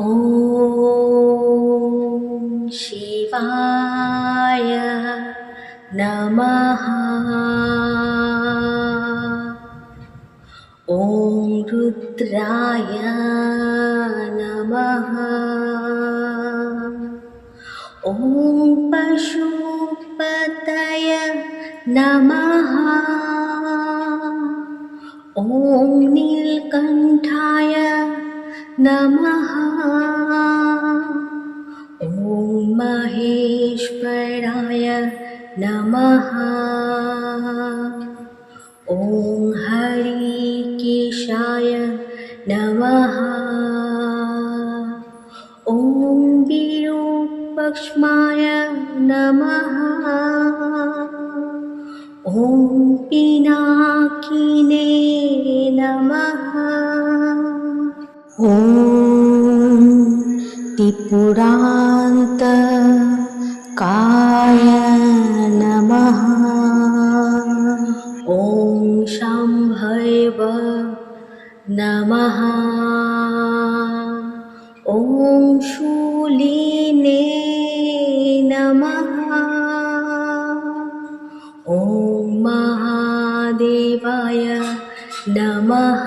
ॐ शिवाय नमः। ॐ रुद्राय नमः। ॐ पशुपतय नमः। ॐ नीलकण्ठाय नमः। ॐ महेश्वराय नमः। ॐ हरिकेशाय नमः। ॐ विरूपक्ष्माय नमः। ॐ पिनाकिने नमः। ॐ त्रिपुरान्तकाय नमः ॐ शाम्भैव नमः। ॐ शूलिने नमः। ॐ महादेवाय नमः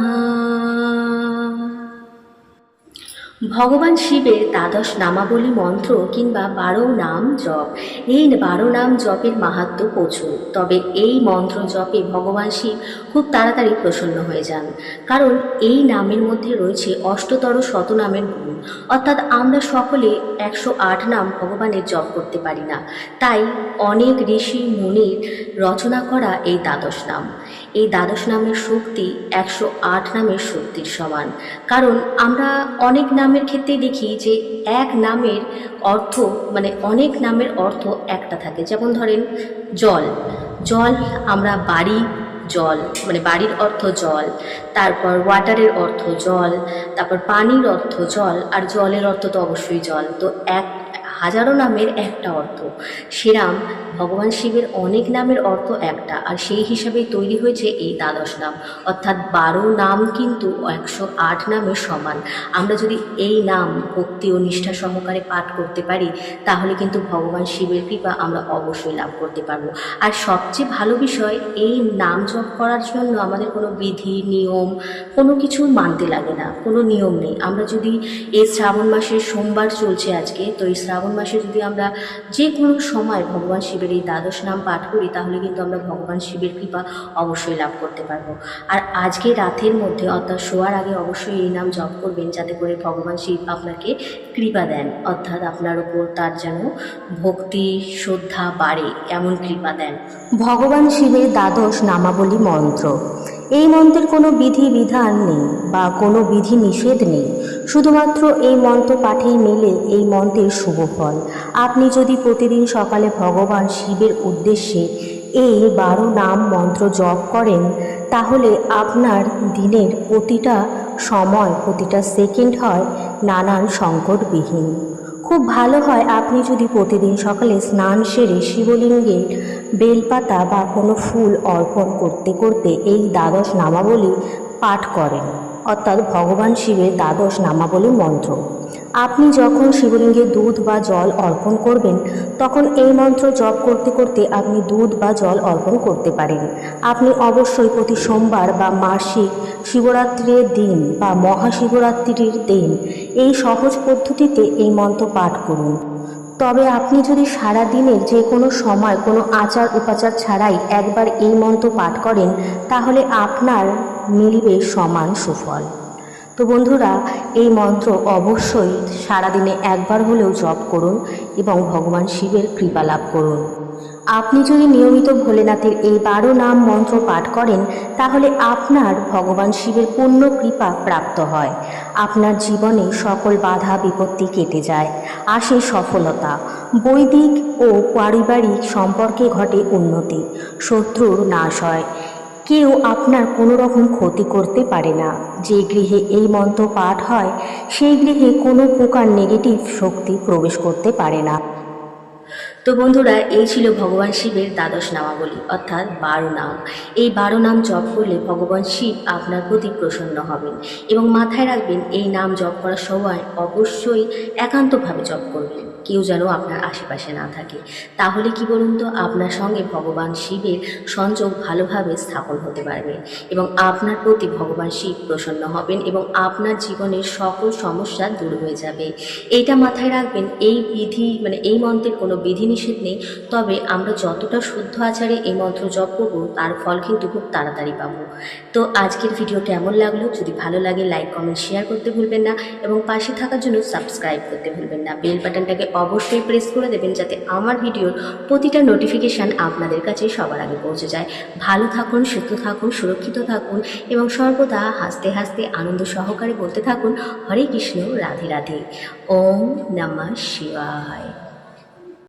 ভগবান শিবের দ্বাদশ নামাবলী মন্ত্র কিংবা বারো নাম জপ। এই বারো নাম জপের মাহাত্ম প্রচুর। তবে এই মন্ত্র জপে ভগবান শিব খুব তাড়াতাড়ি প্রসন্ন হয়ে যান। কারণ এই নামের মধ্যে রয়েছে অষ্টতর শতনামের গুণ। অর্থাৎ আমরা সকলে একশো আট নাম ভগবানের জপ করতে পারি না। তাই অনেক ঋষি মুনির রচনা করা এই দ্বাদশ নাম। এই দ্বাদশ নামের শক্তি একশো আট নামের শক্তির সমান। কারণ আমরা অনেক নামের ক্ষেত্রে দেখি যে এক নামের অর্থ মানে অনেক নামের অর্থ একটা থাকে। যেমন ধরেন, জল। জল, আমরা বাড়ি জল মানে বাড়ির অর্থ জল। তারপর ওয়াটারের অর্থ জল, তারপর পানির অর্থ জল, আর জলের অর্থ তো অবশ্যই জল। তো এক, হাজারো নামের একটা অর্থ। সেরাম ভগবান শিবের অনেক নামের অর্থ একটা, আর সেই হিসাবেই তৈরি হয়েছে এই দ্বাদশ নাম। অর্থাৎ বারো নাম কিন্তু একশো আট নামের সমান। আমরা যদি এই নাম ভক্তি ও নিষ্ঠা সহকারে পাঠ করতে পারি, তাহলে কিন্তু ভগবান শিবের কৃপা আমরা অবশ্যই লাভ করতে পারব। আর সবচেয়ে ভালো বিষয়, এই নাম জপ করার জন্য আমাদের কোনো বিধি, নিয়ম, কোনো কিছু মানতে লাগে না, কোনো নিয়ম নেই। আমরা যদি এই শ্রাবণ মাসের সোমবার চলছে আজকে, তো এই শ্রাবণ মাসে যদি আমরা যে কোনো সময় ভগবান শিবের এই দ্বাদশ নাম পাঠ করি, তাহলে কিন্তু আমরা ভগবান শিবের কৃপা অবশ্যই লাভ করতে পারব। আর আজকে রাতের মধ্যে অর্থাৎ শোয়ার আগে অবশ্যই এই নাম জপ করবেন, যাতে করে ভগবান শিব আপনাকে কৃপা দেন, অর্থাৎ আপনার ওপর তার যেন ভক্তি, শ্রদ্ধা বাড়ে, এমন কৃপা দেন। ভগবান শিবের দ্বাদশ নামাবলী মন্ত্র। এই মন্ত্রের কোনো বিধি বিধান নেই বা কোনো বিধি নিষেধ নেই। শুধুমাত্র এই মন্ত্র পাঠেই মেলে এই মন্ত্রের শুভ ফল। আপনি যদি প্রতিদিন সকালে ভগবান শিবের উদ্দেশ্যে এই বারো নাম মন্ত্র জপ করেন, তাহলে আপনার দিনের প্রতিটা সময়, প্রতিটা সেকেন্ড হয় নানান সংকটবিহীন। খুব ভালো হয় আপনি যদি প্রতিদিন সকালে স্নান সেরে শিবলিঙ্গের বেলপাতা বা কোনো ফুল অর্পণ করতে করতে এই দ্বাদশ নামাবলী পাঠ করেন। অর্থাৎ ভগবান শিবের দ্বাদশ নামাবলী মন্ত্র। আপনি যখন শিবলিঙ্গে দুধ বা জল অর্পণ করবেন, তখন এই মন্ত্র জপ করতে করতে আপনি দুধ বা জল অর্পণ করতে পারেন। আপনি অবশ্যই প্রতি সোমবার বা মাসিক শিবরাত্রির দিন বা মহাশিবরাত্রির দিন এই সহজ পদ্ধতিতে এই মন্ত্র পাঠ করুন। তবে আপনি যদি সারা দিনের যে কোনো সময় কোনো আচার উপাচার ছাড়াই একবার এই মন্ত্র পাঠ করেন, তাহলে আপনার মিলিবে সমান সুফল। তো বন্ধুরা, এই মন্ত্র অবশ্যই সারাদিনে একবার হলেও জপ করুন এবং ভগবান শিবের কৃপা লাভ করুন। আপনি যদি নিয়মিত ভোলেনাথের এই বারো নাম মন্ত্র পাঠ করেন, তাহলে আপনার ভগবান শিবের পূর্ণ কৃপা প্রাপ্ত হয়। আপনার জীবনে সকল বাধা বিপত্তি কেটে যায়, আসে সফলতা। বৈদিক ও পারিবারিক সম্পর্কে ঘটে উন্নতি, শত্রুর নাশ হয়। কেউ আপনার কোনো রকম ক্ষতি করতে পারে না। যে গৃহে এই মন্ত্র পাঠ হয়, সেই গৃহে কোনো প্রকার নেগেটিভ শক্তি প্রবেশ করতে পারে না। তো বন্ধুরা, এই ছিল ভগবান শিবের দ্বাদশ নামাবলী, অর্থাৎ বারো নাম। এই বারো নাম জপ করলে ভগবান শিব আপনার প্রতি প্রসন্ন হবেন এবং মাথায় রাখবেন, এই নাম জপ করার সময় অবশ্যই একান্তভাবে জপ করবেন। কেউ যেন আপনার আশেপাশে না থাকে। তাহলে কি বলুন তো, আপনার সঙ্গে ভগবান শিবের সংযোগ ভালোভাবে স্থাপন হতে পারবে এবং আপনার প্রতি ভগবান শিব প্রসন্ন হবেন এবং আপনার জীবনের সকল সমস্যা দূর হয়ে যাবে। এইটা মাথায় রাখবেন, এই বিধি মানে এই মন্ত্রের কোনো বিধিনিষেধ নেই। তবে আমরা যতটা শুদ্ধ আচারে এই মন্ত্র জপ করব, তার ফল কিন্তু খুব তাড়াতাড়ি পাবো। তো আজকের ভিডিও কেমন লাগল? যদি ভালো লাগে, লাইক, কমেন্ট, শেয়ার করতে ভুলবেন না এবং পাশে থাকার জন্য সাবস্ক্রাইব করতে ভুলবেন না। বেল বাটনটাকে অবশ্যই প্রেস করে দেবেন যাতে আমার ভিডিওর প্রতিটা নোটিফিকেশান আপনাদের কাছে সবার আগে পৌঁছে যায়। ভালো থাকুন, সুস্থ থাকুন, সুরক্ষিত থাকুন এবং সর্বদা হাসতে হাসতে আনন্দ সহকারে বলতে থাকুন, হরে কৃষ্ণ, রাধে রাধে। ওম নমঃ শিবায়।